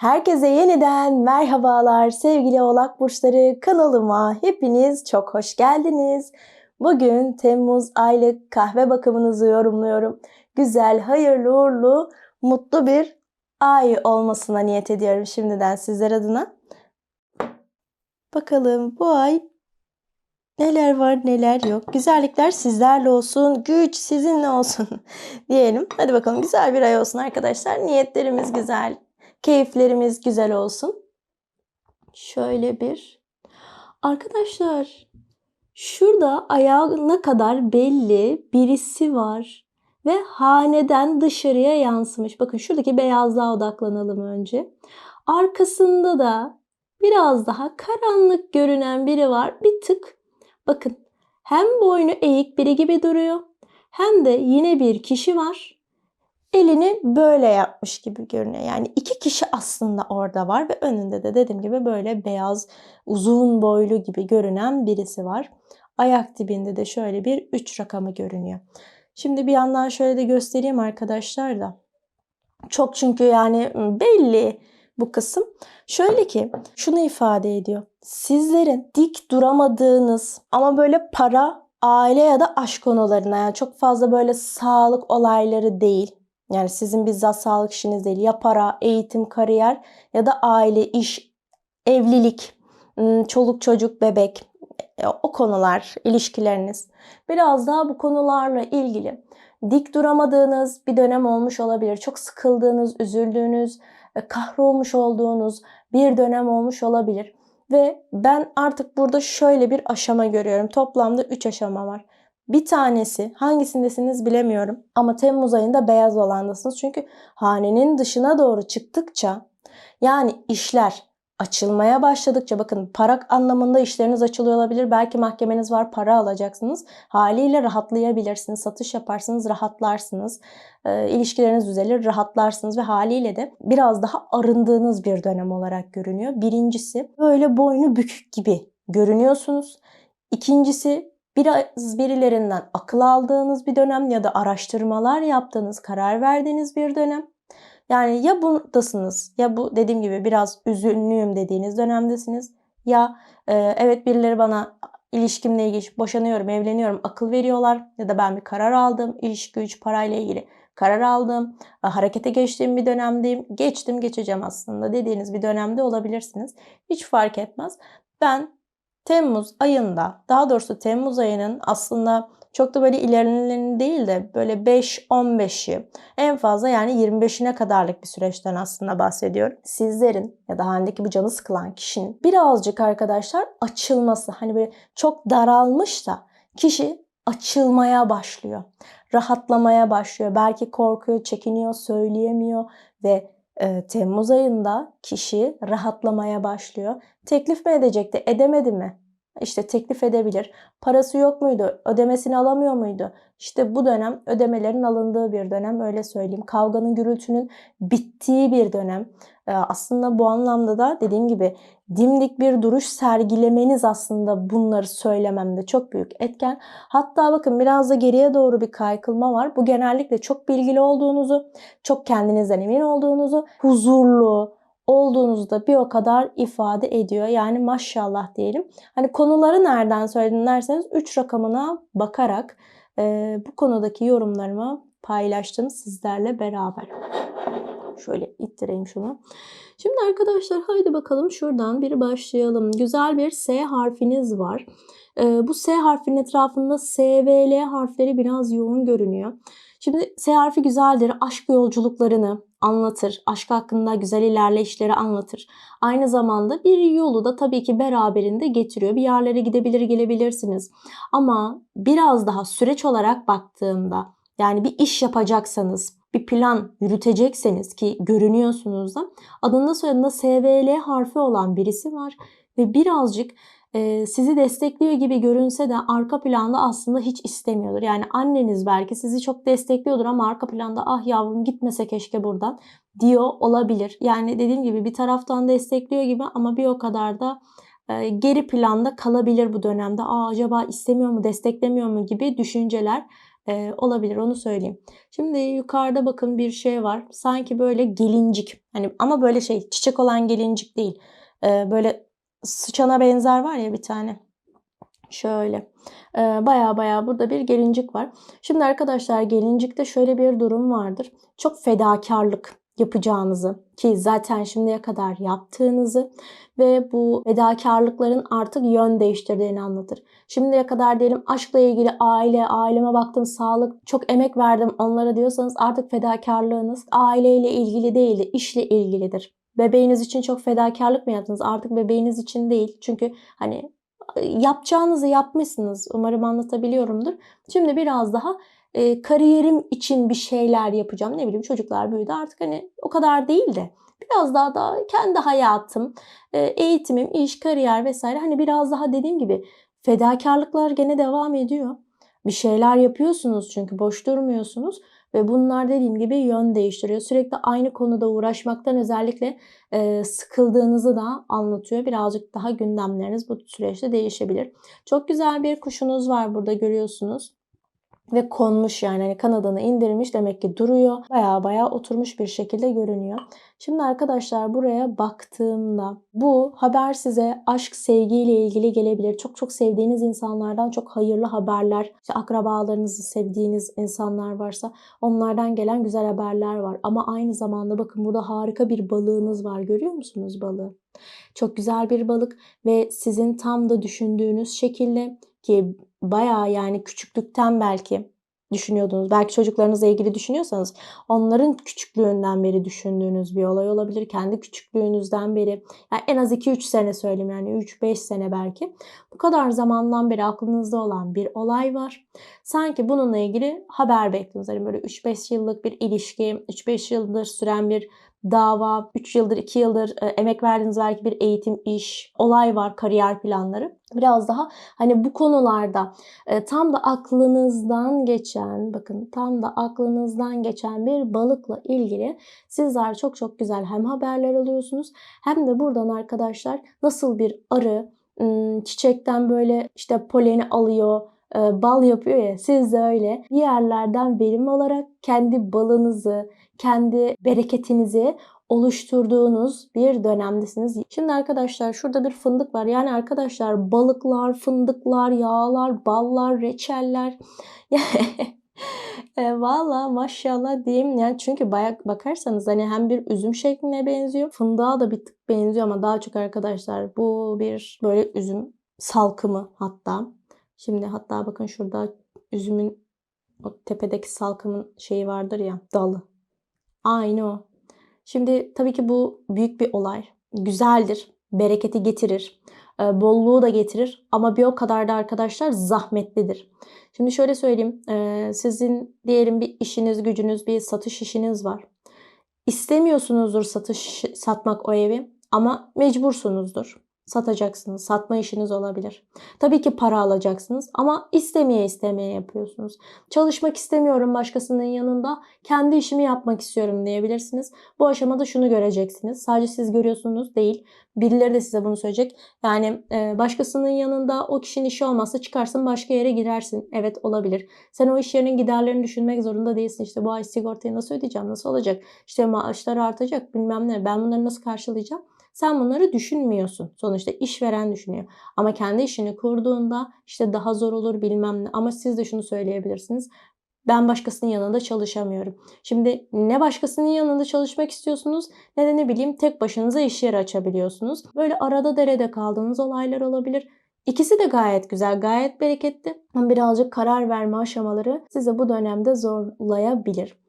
Herkese yeniden merhabalar sevgili oğlak burçları kanalıma hepiniz çok hoş geldiniz. Bugün Temmuz aylık kahve bakımınızı yorumluyorum. Güzel, hayırlı, uğurlu, mutlu bir ay olmasına niyet ediyorum şimdiden sizler adına. Bakalım bu ay neler var neler yok. Güzellikler sizlerle olsun, güç sizinle olsun diyelim. Hadi bakalım güzel bir ay olsun arkadaşlar. Niyetlerimiz güzel, keyiflerimiz güzel olsun. Şöyle bir. Arkadaşlar şurada ayağına kadar belli birisi var ve haneden dışarıya yansımış. Bakın şuradaki beyazlığa odaklanalım önce. Arkasında da biraz daha karanlık görünen biri var. Bir tık bakın hem boynu eğik biri gibi duruyor hem de yine bir kişi var elini böyle yapmış gibi görünüyor. Yani iki kişi aslında orada var ve önünde de dediğim gibi böyle beyaz, uzun boylu gibi görünen birisi var. Ayak dibinde de şöyle bir 3 rakamı görünüyor. Şimdi bir yandan şöyle de göstereyim arkadaşlar da. Çok çünkü yani belli bu kısım. Şöyle ki şunu ifade ediyor. Sizlerin dik duramadığınız ama böyle para, aile ya da aşk konularına yani çok fazla böyle sağlık olayları değil yani sizin bizzat sağlık işiniz değil. Ya para, eğitim, kariyer ya da aile, iş, evlilik, çoluk çocuk, bebek e, o konular, ilişkileriniz. Biraz daha bu konularla ilgili dik duramadığınız bir dönem olmuş olabilir. Çok sıkıldığınız, üzüldüğünüz, e, kahrolmuş olduğunuz bir dönem olmuş olabilir. Ve ben artık burada şöyle bir aşama görüyorum. Toplamda 3 aşama var. Bir tanesi hangisindesiniz bilemiyorum ama Temmuz ayında beyaz olandasınız. Çünkü hanenin dışına doğru çıktıkça yani işler açılmaya başladıkça bakın para anlamında işleriniz açılıyor olabilir. Belki mahkemeniz var para alacaksınız. Haliyle rahatlayabilirsiniz. Satış yaparsınız rahatlarsınız. E, ilişkileriniz düzelir rahatlarsınız ve haliyle de biraz daha arındığınız bir dönem olarak görünüyor. Birincisi böyle boynu bükük gibi görünüyorsunuz. İkincisi biraz birilerinden akıl aldığınız bir dönem ya da araştırmalar yaptığınız, karar verdiğiniz bir dönem. Yani ya buradasınız ya bu dediğim gibi biraz üzünlüyüm dediğiniz dönemdesiniz. Ya e, evet birileri bana ilişkimle ilgili boşanıyorum, evleniyorum, akıl veriyorlar ya da ben bir karar aldım, iş, güç, parayla ilgili karar aldım, e, harekete geçtiğim bir dönemdeyim, geçtim, geçeceğim aslında dediğiniz bir dönemde olabilirsiniz. Hiç fark etmez. Ben Temmuz ayında daha doğrusu Temmuz ayının aslında çok da böyle ilerlerini değil de böyle 5-15'i en fazla yani 25'ine kadarlık bir süreçten aslında bahsediyorum. Sizlerin ya da halindeki bu canı sıkılan kişinin birazcık arkadaşlar açılması hani böyle çok daralmış da kişi açılmaya başlıyor. Rahatlamaya başlıyor. Belki korkuyor, çekiniyor, söyleyemiyor ve e, Temmuz ayında kişi rahatlamaya başlıyor. Teklif mi edecekti? Edemedi mi? İşte teklif edebilir. Parası yok muydu? Ödemesini alamıyor muydu? İşte bu dönem ödemelerin alındığı bir dönem öyle söyleyeyim. Kavganın gürültünün bittiği bir dönem. Ee, aslında bu anlamda da dediğim gibi dimdik bir duruş sergilemeniz aslında bunları söylememde çok büyük etken. Hatta bakın biraz da geriye doğru bir kaykılma var. Bu genellikle çok bilgili olduğunuzu, çok kendinizden emin olduğunuzu, huzurlu, olduğunuzda bir o kadar ifade ediyor. Yani maşallah diyelim. Hani konuları nereden söyledin derseniz 3 rakamına bakarak e, bu konudaki yorumlarımı paylaştım sizlerle beraber. Şöyle ittireyim şunu. Şimdi arkadaşlar haydi bakalım şuradan bir başlayalım. Güzel bir S harfiniz var. E, bu S harfinin etrafında S ve L harfleri biraz yoğun görünüyor. Şimdi S harfi güzeldir. Aşk yolculuklarını anlatır. Aşk hakkında güzel ilerleyişleri anlatır. Aynı zamanda bir yolu da tabii ki beraberinde getiriyor. Bir yerlere gidebilir gelebilirsiniz. Ama biraz daha süreç olarak baktığımda yani bir iş yapacaksanız, bir plan yürütecekseniz ki görünüyorsunuz da adında soyadında SVL harfi olan birisi var ve birazcık sizi destekliyor gibi görünse de arka planda aslında hiç istemiyordur. Yani anneniz belki sizi çok destekliyordur ama arka planda ah yavrum gitmese keşke buradan diyor olabilir. Yani dediğim gibi bir taraftan destekliyor gibi ama bir o kadar da geri planda kalabilir bu dönemde. Aa acaba istemiyor mu, desteklemiyor mu gibi düşünceler olabilir onu söyleyeyim. Şimdi yukarıda bakın bir şey var. Sanki böyle gelincik. Hani ama böyle şey çiçek olan gelincik değil. Böyle sıçana benzer var ya bir tane. Şöyle. Baya baya burada bir gelincik var. Şimdi arkadaşlar gelincikte şöyle bir durum vardır. Çok fedakarlık yapacağınızı ki zaten şimdiye kadar yaptığınızı ve bu fedakarlıkların artık yön değiştirdiğini anlatır. Şimdiye kadar diyelim aşkla ilgili aile, aileme baktım, sağlık, çok emek verdim onlara diyorsanız artık fedakarlığınız aileyle ilgili değil de işle ilgilidir. Bebeğiniz için çok fedakarlık mı yaptınız? Artık bebeğiniz için değil. Çünkü hani yapacağınızı yapmışsınız. Umarım anlatabiliyorumdur. Şimdi biraz daha e, kariyerim için bir şeyler yapacağım. Ne bileyim çocuklar büyüdü artık hani o kadar değil de biraz daha da kendi hayatım, e, eğitimim, iş, kariyer vesaire hani biraz daha dediğim gibi fedakarlıklar gene devam ediyor. Bir şeyler yapıyorsunuz çünkü boş durmuyorsunuz ve bunlar dediğim gibi yön değiştiriyor. Sürekli aynı konuda uğraşmaktan özellikle e, sıkıldığınızı da anlatıyor. Birazcık daha gündemleriniz bu süreçte değişebilir. Çok güzel bir kuşunuz var burada görüyorsunuz ve konmuş yani hani kanadını indirmiş demek ki duruyor. Baya baya oturmuş bir şekilde görünüyor. Şimdi arkadaşlar buraya baktığımda bu haber size aşk sevgiyle ilgili gelebilir. Çok çok sevdiğiniz insanlardan çok hayırlı haberler, işte akrabalarınızı sevdiğiniz insanlar varsa onlardan gelen güzel haberler var. Ama aynı zamanda bakın burada harika bir balığınız var. Görüyor musunuz balığı? Çok güzel bir balık ve sizin tam da düşündüğünüz şekilde ki bayağı yani küçüklükten belki düşünüyordunuz. Belki çocuklarınızla ilgili düşünüyorsanız onların küçüklüğünden beri düşündüğünüz bir olay olabilir. Kendi küçüklüğünüzden beri yani en az 2-3 sene söyleyeyim yani 3-5 sene belki. Bu kadar zamandan beri aklınızda olan bir olay var. Sanki bununla ilgili haber bekliyorsunuz. Hani böyle 3-5 yıllık bir ilişki, 3-5 yıldır süren bir dava, 3 yıldır 2 yıldır e, emek verdiğiniz belki bir eğitim, iş, olay var, kariyer planları. Biraz daha hani bu konularda e, tam da aklınızdan geçen, bakın tam da aklınızdan geçen bir balıkla ilgili sizler çok çok güzel hem haberler alıyorsunuz hem de buradan arkadaşlar nasıl bir arı çiçekten böyle işte poleni alıyor, e, bal yapıyor ya siz de öyle bir yerlerden verim alarak kendi balınızı, kendi bereketinizi oluşturduğunuz bir dönemdesiniz. Şimdi arkadaşlar şurada bir fındık var. Yani arkadaşlar balıklar, fındıklar, yağlar, ballar, reçeller. e, Valla maşallah diyeyim. Yani çünkü bayak bakarsanız hani hem bir üzüm şekline benziyor. Fındığa da bir tık benziyor ama daha çok arkadaşlar bu bir böyle üzüm salkımı hatta. Şimdi hatta bakın şurada üzümün o tepedeki salkımın şeyi vardır ya dalı. Aynı o. Şimdi tabii ki bu büyük bir olay. Güzeldir. Bereketi getirir. E, bolluğu da getirir. Ama bir o kadar da arkadaşlar zahmetlidir. Şimdi şöyle söyleyeyim. E, sizin diyelim bir işiniz, gücünüz, bir satış işiniz var. İstemiyorsunuzdur satış satmak o evi ama mecbursunuzdur satacaksınız. Satma işiniz olabilir. Tabii ki para alacaksınız ama istemeye istemeye yapıyorsunuz. Çalışmak istemiyorum başkasının yanında. Kendi işimi yapmak istiyorum diyebilirsiniz. Bu aşamada şunu göreceksiniz. Sadece siz görüyorsunuz değil. Birileri de size bunu söyleyecek. Yani e, başkasının yanında o kişinin işi olmazsa çıkarsın başka yere girersin. Evet olabilir. Sen o iş yerinin giderlerini düşünmek zorunda değilsin. İşte bu ay sigortayı nasıl ödeyeceğim? Nasıl olacak? İşte maaşlar artacak bilmem ne. Ben bunları nasıl karşılayacağım? Sen bunları düşünmüyorsun. Sonuçta işveren düşünüyor. Ama kendi işini kurduğunda işte daha zor olur bilmem ne. Ama siz de şunu söyleyebilirsiniz. Ben başkasının yanında çalışamıyorum. Şimdi ne başkasının yanında çalışmak istiyorsunuz ne de ne bileyim tek başınıza iş yeri açabiliyorsunuz. Böyle arada derede kaldığınız olaylar olabilir. İkisi de gayet güzel, gayet bereketli. Ama birazcık karar verme aşamaları size bu dönemde zorlayabilir.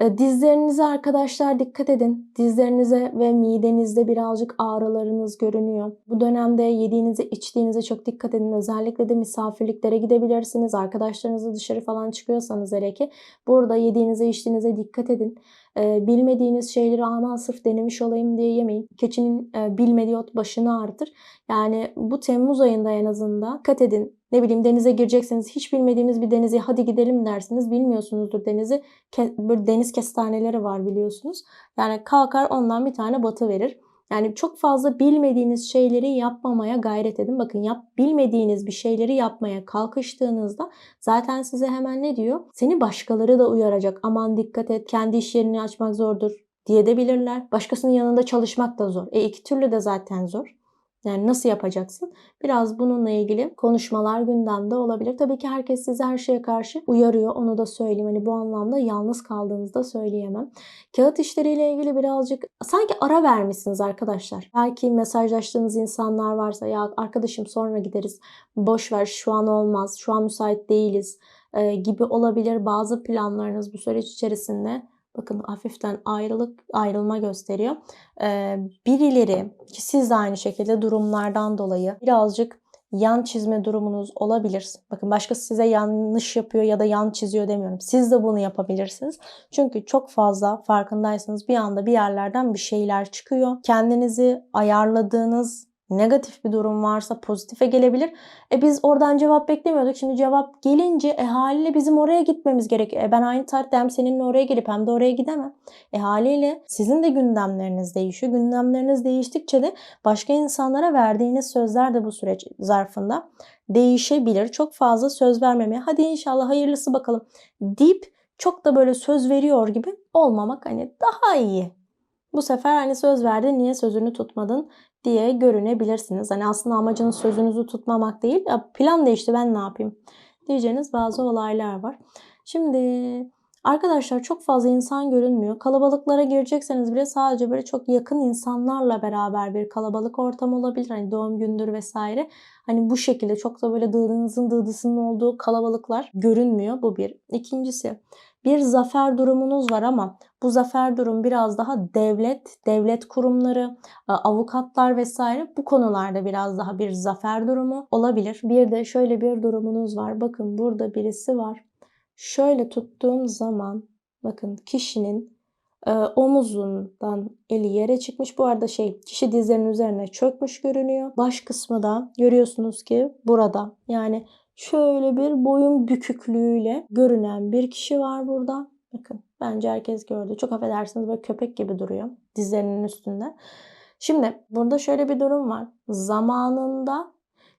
E, dizlerinize arkadaşlar dikkat edin. Dizlerinize ve midenizde birazcık ağrılarınız görünüyor. Bu dönemde yediğinize içtiğinize çok dikkat edin. Özellikle de misafirliklere gidebilirsiniz. Arkadaşlarınızla dışarı falan çıkıyorsanız hele ki burada yediğinize içtiğinize dikkat edin. E, bilmediğiniz şeyleri aman sırf denemiş olayım diye yemeyin. Keçinin e, bilmediği ot başını ağrıtır. Yani bu Temmuz ayında en azından dikkat edin ne bileyim denize girecekseniz hiç bilmediğimiz bir denize hadi gidelim dersiniz. Bilmiyorsunuzdur denizi. Böyle deniz kestaneleri var biliyorsunuz. Yani kalkar ondan bir tane batı verir. Yani çok fazla bilmediğiniz şeyleri yapmamaya gayret edin. Bakın yap bilmediğiniz bir şeyleri yapmaya kalkıştığınızda zaten size hemen ne diyor? Seni başkaları da uyaracak. Aman dikkat et. Kendi iş yerini açmak zordur diye de bilirler. Başkasının yanında çalışmak da zor. E iki türlü de zaten zor. Yani nasıl yapacaksın? Biraz bununla ilgili konuşmalar gündemde olabilir. Tabii ki herkes sizi her şeye karşı uyarıyor. Onu da söyleyeyim. Hani bu anlamda yalnız kaldığınızı da söyleyemem. Kağıt işleriyle ilgili birazcık sanki ara vermişsiniz arkadaşlar. Belki mesajlaştığınız insanlar varsa ya arkadaşım sonra gideriz. Boş ver şu an olmaz. Şu an müsait değiliz gibi olabilir. Bazı planlarınız bu süreç içerisinde bakın hafiften ayrılık ayrılma gösteriyor. Ee, birileri ki siz de aynı şekilde durumlardan dolayı birazcık yan çizme durumunuz olabilir. Bakın başkası size yanlış yapıyor ya da yan çiziyor demiyorum. Siz de bunu yapabilirsiniz. Çünkü çok fazla farkındaysanız bir anda bir yerlerden bir şeyler çıkıyor. Kendinizi ayarladığınız negatif bir durum varsa pozitife gelebilir. E biz oradan cevap beklemiyorduk. Şimdi cevap gelince e haliyle bizim oraya gitmemiz gerekiyor. E ben aynı tarihte hem seninle oraya gelip hem de oraya gidemem. E haliyle sizin de gündemleriniz değişiyor. Gündemleriniz değiştikçe de başka insanlara verdiğiniz sözler de bu süreç zarfında değişebilir. Çok fazla söz vermemeye hadi inşallah hayırlısı bakalım deyip çok da böyle söz veriyor gibi olmamak hani daha iyi. Bu sefer hani söz verdin niye sözünü tutmadın diye görünebilirsiniz. Hani aslında amacınız sözünüzü tutmamak değil. Plan değişti ben ne yapayım diyeceğiniz bazı olaylar var. Şimdi arkadaşlar çok fazla insan görünmüyor. Kalabalıklara girecekseniz bile sadece böyle çok yakın insanlarla beraber bir kalabalık ortam olabilir. Hani doğum gündür vesaire. Hani bu şekilde çok da böyle dığdığınızın dığdısının olduğu kalabalıklar görünmüyor. Bu bir. İkincisi bir zafer durumunuz var ama bu zafer durum biraz daha devlet, devlet kurumları, avukatlar vesaire bu konularda biraz daha bir zafer durumu olabilir. Bir de şöyle bir durumunuz var. Bakın burada birisi var. Şöyle tuttuğum zaman bakın kişinin e, omuzundan eli yere çıkmış. Bu arada şey kişi dizlerinin üzerine çökmüş görünüyor. Baş kısmı da görüyorsunuz ki burada. Yani şöyle bir boyun büküklüğüyle görünen bir kişi var burada. Bakın bence herkes gördü. Çok affedersiniz böyle köpek gibi duruyor dizlerinin üstünde. Şimdi burada şöyle bir durum var. Zamanında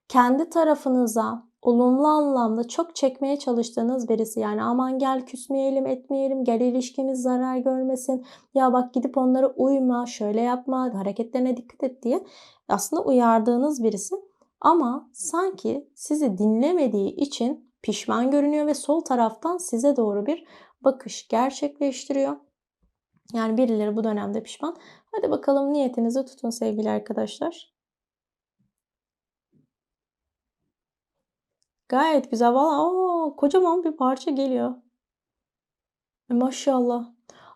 kendi tarafınıza olumlu anlamda çok çekmeye çalıştığınız birisi yani aman gel küsmeyelim etmeyelim gel ilişkimiz zarar görmesin ya bak gidip onlara uyma şöyle yapma hareketlerine dikkat et diye aslında uyardığınız birisi ama sanki sizi dinlemediği için pişman görünüyor ve sol taraftan size doğru bir bakış gerçekleştiriyor. Yani birileri bu dönemde pişman. Hadi bakalım niyetinizi tutun sevgili arkadaşlar. Gayet güzel. Valla kocaman bir parça geliyor. Maşallah.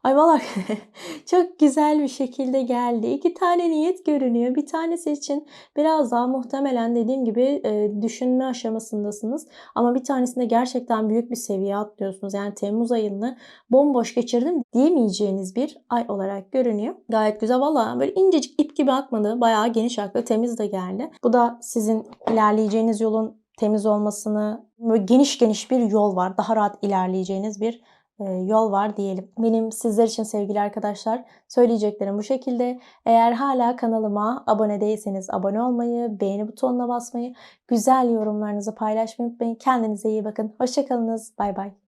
Ay valla çok güzel bir şekilde geldi. İki tane niyet görünüyor. Bir tanesi için biraz daha muhtemelen dediğim gibi e, düşünme aşamasındasınız. Ama bir tanesinde gerçekten büyük bir seviye atlıyorsunuz. Yani Temmuz ayını bomboş geçirdim diyemeyeceğiniz bir ay olarak görünüyor. Gayet güzel. Valla böyle incecik ip gibi akmadı. Bayağı geniş aktı. Temiz de geldi. Bu da sizin ilerleyeceğiniz yolun temiz olmasını, böyle geniş geniş bir yol var. Daha rahat ilerleyeceğiniz bir yol var diyelim. Benim sizler için sevgili arkadaşlar söyleyeceklerim bu şekilde. Eğer hala kanalıma abone değilseniz abone olmayı, beğeni butonuna basmayı, güzel yorumlarınızı paylaşmayı unutmayın. Kendinize iyi bakın. Hoşçakalınız. Bay bay.